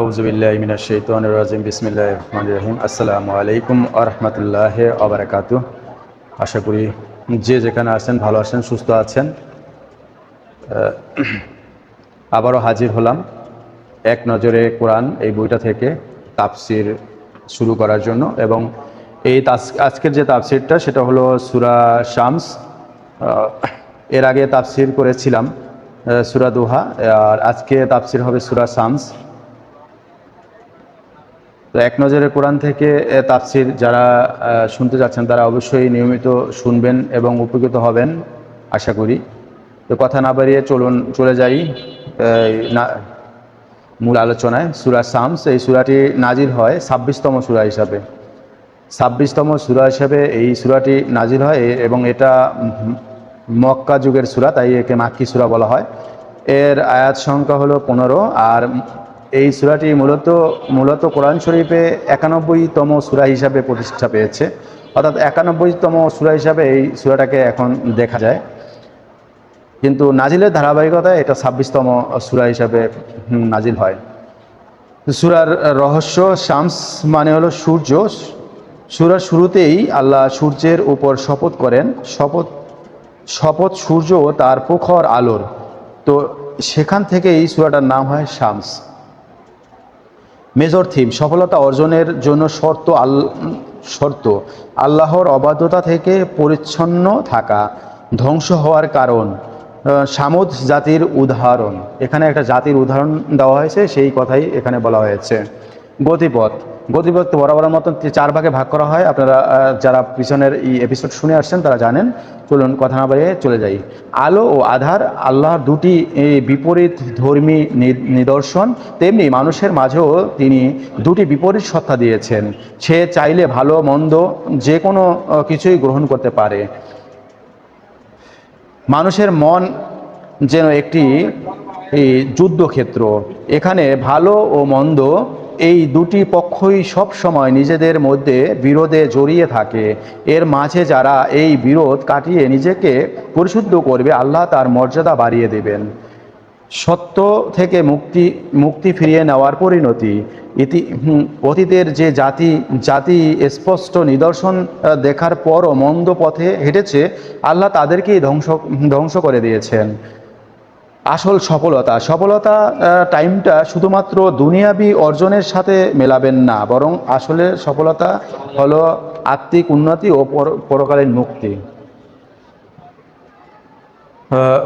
আউজবিল্লাহমিনাশাইতানির বিসমিল্লাহ রহমান রহিম। আসসালামু আলাইকুম আরহামতুল্লাহ আবরাকাত আশা করি যে যেখানে আছেন, ভালো আছেন, সুস্থ আছেন আবারও হাজির হলাম এক নজরে কোরআন এই বইটা থেকে তাপসির শুরু করার জন্য এবং এই আজকের যে তাপসিরটা সেটা হলো সুরা শামস। এর আগে তাফসির করেছিলাম সুরা দোহা। আর আজকে তাফসির হবে সুরা শামস। তো এক নজরে কোরআন থেকে তাফসির যারা শুনতে যাচ্ছেন, তারা অবশ্যই নিয়মিত শুনবেন এবং উপকৃত হবেন, আশা করি। তো কথা না বাড়িয়ে চলুন, চলে যাই না, মূল আলোচনায়, সুরা সামস এই সুরাটি নাজির হয় ছাব্বিশতম সুরা হিসাবে। ছাব্বিশতম সুরা হিসাবে এই সুরাটি নাজির হয় এবং এটা মক্কা যুগের সুরা, তাই একে মাক্কি সুরা বলা হয়। এর আয়াত সংখ্যা হলো পনেরো, আর এই সুরাটি মূলত মূলত কোরআন শরীফে একানব্বইতম সুরা হিসাবে প্রতিষ্ঠা পেয়েছে। অর্থাৎ একানব্বইতম সুরা হিসাবে এই সুরাটাকে এখন দেখা যায়। কিন্তু নাজিলের ধারাবাহিকতায় এটা ছাব্বিশতম সুরা হিসাবে নাজিল হয়। সুরার রহস্য শামস মানে হলো সূর্য। সুরার শুরুতেই আল্লাহ সূর্যের উপর শপথ করেন। শপথ শপথ সূর্য তার প্রখর আলোর। তো সেখান থেকেই সুরাটার নাম হয় শামস। মেজর থিম, সফলতা অর্জনের জন্য শর্ত আল, শর্ত, আল্লাহর অবাধ্যতা থেকে পরিচ্ছন্ন থাকা, ধ্বংস হওয়ার কারণ সামুদ জাতির উদাহরণ। এখানে একটা জাতির উদাহরণ দেওয়া হয়েছে, সেই কথাই এখানে বলা হয়েছে। গতিপথ। গতিপথ বরাবরের মতন চার ভাগে ভাগ করা হয়। আপনারা যারা পিছনের এই এপিসোড শুনে আসছেন, তারা জানেন। চলুন কথা না বাড়িয়ে চলে যাই। আলো ও আধার আল্লাহর দুটি বিপরীত ধর্মী নিদর্শন। তেমনি মানুষের মাঝেও তিনি দুটি বিপরীত সত্তা দিয়েছেন। সে চাইলে ভালো, মন্দ যে কোনো কিছুই গ্রহণ করতে পারে। মানুষের মন যেন একটি, এই, যুদ্ধক্ষেত্র। এখানে ভালো ও মন্দ এই দুটি পক্ষই সব সময় নিজেদের মধ্যে বিরোধে জড়িয়ে থাকে। এর মাঝে যারা এই বিরোধ কাটিয়ে নিজেকে পরিশুদ্ধ করবে, আল্লাহ তার মর্যাদা বাড়িয়ে দেবেন। সত্য থেকে মুক্তি মুক্তি ফিরিয়ে নেওয়ার পরিণতি। ইতি অতীতের যে জাতি জাতি স্পষ্ট নিদর্শন দেখার পরও মন্দ পথে হেঁটেছে, আল্লাহ তাদেরকেই ধ্বংস ধ্বংস করে দিয়েছেন। আসল সফলতা। সফলতা টাইমটা শুধুমাত্র দুনিয়াবি অর্জনের সাথে মেলাবেন না, বরং আসলে সফলতা হলো আত্মিক উন্নতি ও পর- পরকালীন মুক্তি।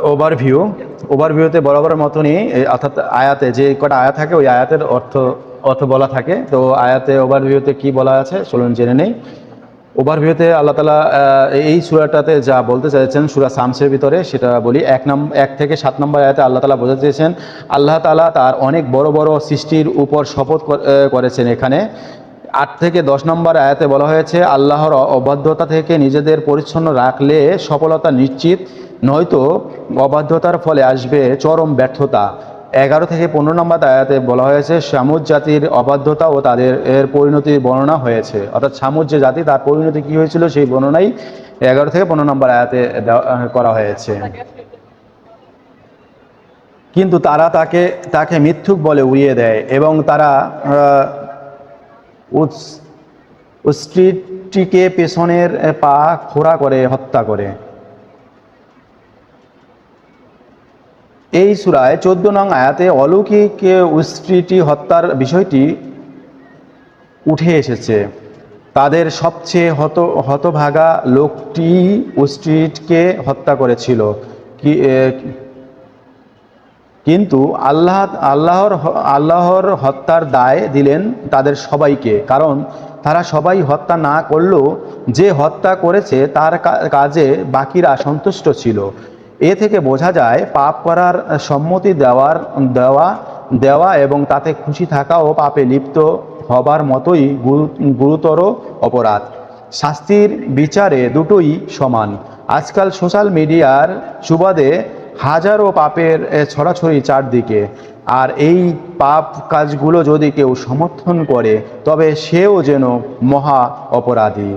ওভারভিউ ওভারভিউতে বরাবরের মতনই অর্থাৎ আয়াতে যে কটা আয়া থাকে, ওই আয়াতের অর্থ অর্থ বলা থাকে। তো আয়াতে ওভারভিউতে কি বলা আছে, চলুন জেনে নেই। ওভারভিউতে আল্লাহ তালা এই সুরাটাতে যা বলতে চাইছেন, সুরা সামসের ভিতরে, সেটা বলি এক নাম, এক থেকে সাত নম্বর আয়াতে আল্লাহ তালা বোঝাতে চেয়েছেন, আল্লাহ তালা তার অনেক বড় বড় সৃষ্টির উপর শপথ করেছেন এখানে। আট থেকে দশ নম্বর আয়াতে বলা হয়েছে, আল্লাহর অবাধ্যতা থেকে নিজেদের পরিচ্ছন্ন রাখলে সফলতা নিশ্চিত, নয়তো অবাধ্যতার ফলে আসবে চরম ব্যর্থতা। এগারো থেকে পনেরো নম্বর আয়াতে বলা হয়েছে, সামুদ জাতির অবাধ্যতা ও তাদের এর পরিণতির বর্ণনা হয়েছে। অর্থাৎ সামুদ যে জাতি, তার পরিণতি কী হয়েছিল সেই বর্ণনাই এগারো থেকে পনেরো নম্বর আয়াতে করা হয়েছে। কিন্তু তারা তাকে তাকে মিথ্যুক বলে উড়িয়ে দেয় এবং তারা উষ্ট্রিটিকে পেছনের পা খোড়া করে, হত্যা করে। এই সুরায় চোদ্দ নং আয়াতে অলৌকিক উষ্ট্রিটি হত্যার বিষয়টি উঠে এসেছে। তাদের সবচেয়ে হত, হতভাগা লোকটি উষ্ট্রিটকে হত্যা করেছিল। কিন্তু আল্লাহ, আল্লাহর আল্লাহর হত্যার দায় দিলেন তাদের সবাইকে, কারণ তারা সবাই হত্যা না করলেও যে হত্যা করেছে তার কাজে বাকিরা সন্তুষ্ট ছিল। এ থেকে বোঝা যায়, পাপ করার সম্মতি দেওয়ার, দেওয়া দেওয়া এবং তাতে খুশি থাকাও পাপে লিপ্ত হবার মতোই গুরুতর অপরাধ। শাস্তির বিচারে দুটোই সমান। আজকাল সোশ্যাল মিডিয়ার সুবাদে হাজারো পাপের ছড়াছড়ি চারদিকে। আর এই পাপ কাজগুলো যদি কেউ সমর্থন করে, তবে সেও যেন মহা অপরাধী।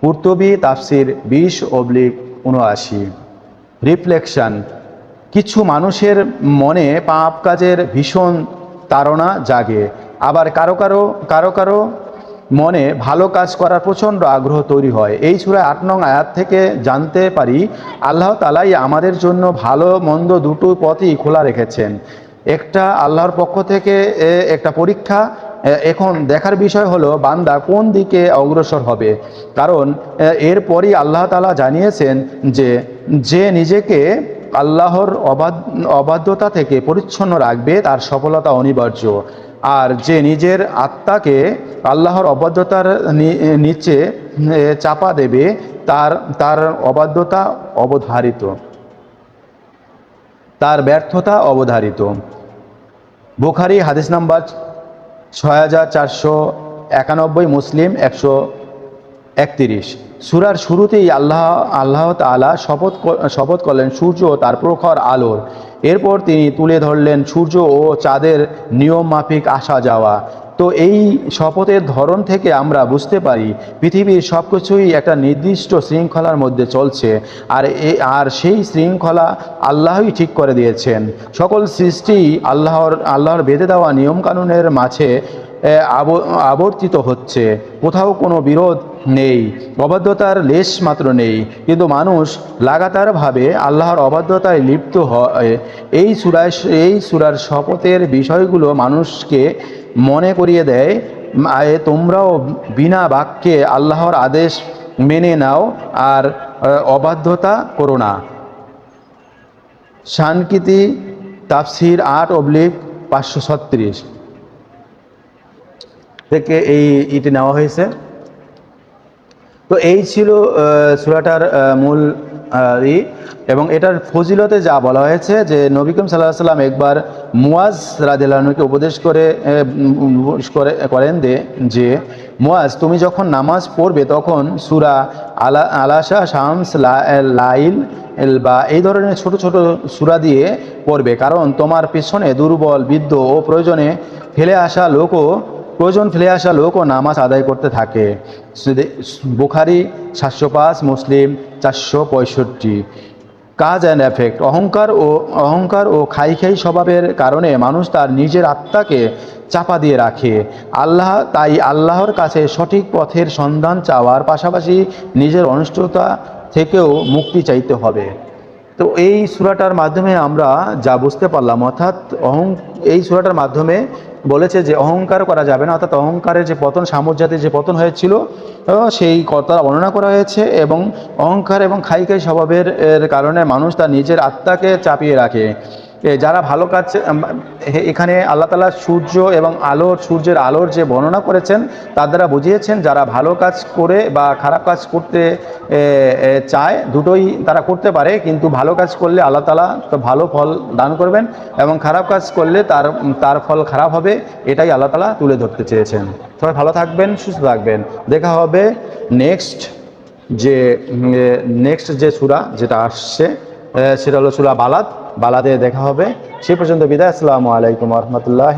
কুর্তবি তাফসির বিশ অবলিক উনআশি রিফ্লেকশন কিছু মানুষের মনে পাপ কাজের ভীষণ তাড়না জাগে। আবার কারও কারও কারও কারও মনে ভালো কাজ করার প্রচণ্ড আগ্রহ তৈরি হয়। এই সুরায় আট নং আয়াত থেকে জানতে পারি, আল্লাহ তালাই আমাদের জন্য ভালো, মন্দ দুটো পথই খোলা রেখেছেন। একটা আল্লাহর পক্ষ থেকে একটা পরীক্ষা এখন দেখার বিষয় হলো, বান্দা কোন দিকে অগ্রসর হবে? কারণ এরপরই আল্লাহ তালা জানিয়েছেন যে যে নিজেকে আল্লাহর অবাধ, অবাধ্যতা থেকে পরিচ্ছন্ন রাখবে, তার সফলতা অনিবার্য। আর যে নিজের আত্মাকে আল্লাহর অবাধ্যতার নিচে চাপা দেবে, তার তার অবাধ্যতা অবধারিত। তার ব্যর্থতা অবধারিত। বুখারি হাদিস নাম্বার ছয় হাজার চারশো একানব্বই মুসলিম, একশো একত্রিশ। সুরার শুরুতেই আল্লাহ আল্লাহ তালা শপথ শপথ করলেন সূর্য ও তার প্রখর আলোর। এরপর তিনি তুলে ধরলেন সূর্য ও চাঁদের নিয়ম মাফিক আসা যাওয়া। তো এই শপথের ধরন থেকে আমরা বুঝতে পারি, পৃথিবীর সব কিছুই একটা নির্দিষ্ট শৃঙ্খলার মধ্যে চলছে আর আর সেই শৃঙ্খলা আল্লাহই ঠিক করে দিয়েছেন। সকল সৃষ্টি আল্লাহর আল্লাহর বেঁধে দেওয়া নিয়মকানুনের মাঝে আব- আবর্তিত হচ্ছে। কোথাও কোনো বিরোধ নেই, অবাধ্যতার লেশ মাত্র নেই। কিন্তু মানুষ লাগাতারভাবে আল্লাহর অবাধ্যতায় লিপ্ত হয়। এই সুরায়, এই সুরার শপথের বিষয়গুলো মানুষকে মনে করিয়ে দেয় তোমরাও বিনা বাক্যে আল্লাহর আদেশ মেনে নাও আর অবাধ্যতা করো না। শানকিতি তাফসির আট অবলিক পাঁচশো ছত্রিশ। থেকে এই ইটি নেওয়া হয়েছে। তো এই ছিল সূরাটার মূল ই এবং এটার ফজিলতে যা বলা হয়েছে যে নবিকম সাল্লাহ সাল্লাম একবার মুয়াজ রাদিল্লাহকে উপদেশ করে করেন দে, যে, মুয়াজ, তুমি যখন নামাজ পড়বে তখন সুরা আলা আলাসা শামস লাইল বা, এই ধরনের ছোট ছোট সুরা দিয়ে পড়বে। কারণ তোমার পেছনে দুর্বল, বৃদ্ধ ও প্রয়োজনে ফেলে আসা লোকও, প্রয়োজন ফেলে আসা লোকও নামাজ আদায় করতে থাকে। বুখারি সাতশো পাঁচ, মুসলিম চারশো পঁয়ষট্টি। কাজ অ্যান্ড এফেক্ট অহংকার ও অহংকার ও খাই খাই স্বভাবের কারণে মানুষ তার নিজের আত্মাকে চাপা দিয়ে রাখে। আল্লাহ তাই আল্লাহর কাছে সঠিক পথের সন্ধান চাওয়ার পাশাপাশি নিজের অনিষ্টতা থেকেও মুক্তি চাইতে হবে। তো এই সুরাটার মাধ্যমে আমরা যা বুঝতে পারলাম, অর্থাৎ অহং এই সুরাটার মাধ্যমে বলেছে যে অহংকার করা যাবে না, অর্থাৎ অহংকারের যে পতন সামুজাতির যে পতন হয়েছিল সেই কথা বর্ণনা করা হয়েছে এবং অহংকার এবং খাইকাই খাই স্বভাবের এর কারণে মানুষ তার নিজের আত্মাকে চাপিয়ে রাখে। যারা ভালো কাজ এখানে আল্লাহ তালা সূর্য এবং আলোর, সূর্যের আলোর যে বর্ণনা করেছেন, তার দ্বারা বুঝিয়েছেন যারা ভালো কাজ করে বা খারাপ কাজ করতে চায়, দুটোই তারা করতে পারে, কিন্তু ভালো কাজ করলে আল্লাহ তালা তো ভালো ফল দান করবেন এবং খারাপ কাজ করলে তার তার ফল খারাপ হবে, এটাই আল্লাহ তালা তুলে ধরতে চেয়েছেন। সবাই ভালো থাকবেন, সুস্থ থাকবেন। দেখা হবে নেক্সট যে নেক্সট যে সুরা যেটা আসছে সেটা হলো সুলা বালাদ বালাদে দেখা হবে। সে পর্যন্ত বিদায়। আসসালামু আলাইকুম রহমতুল্লাহ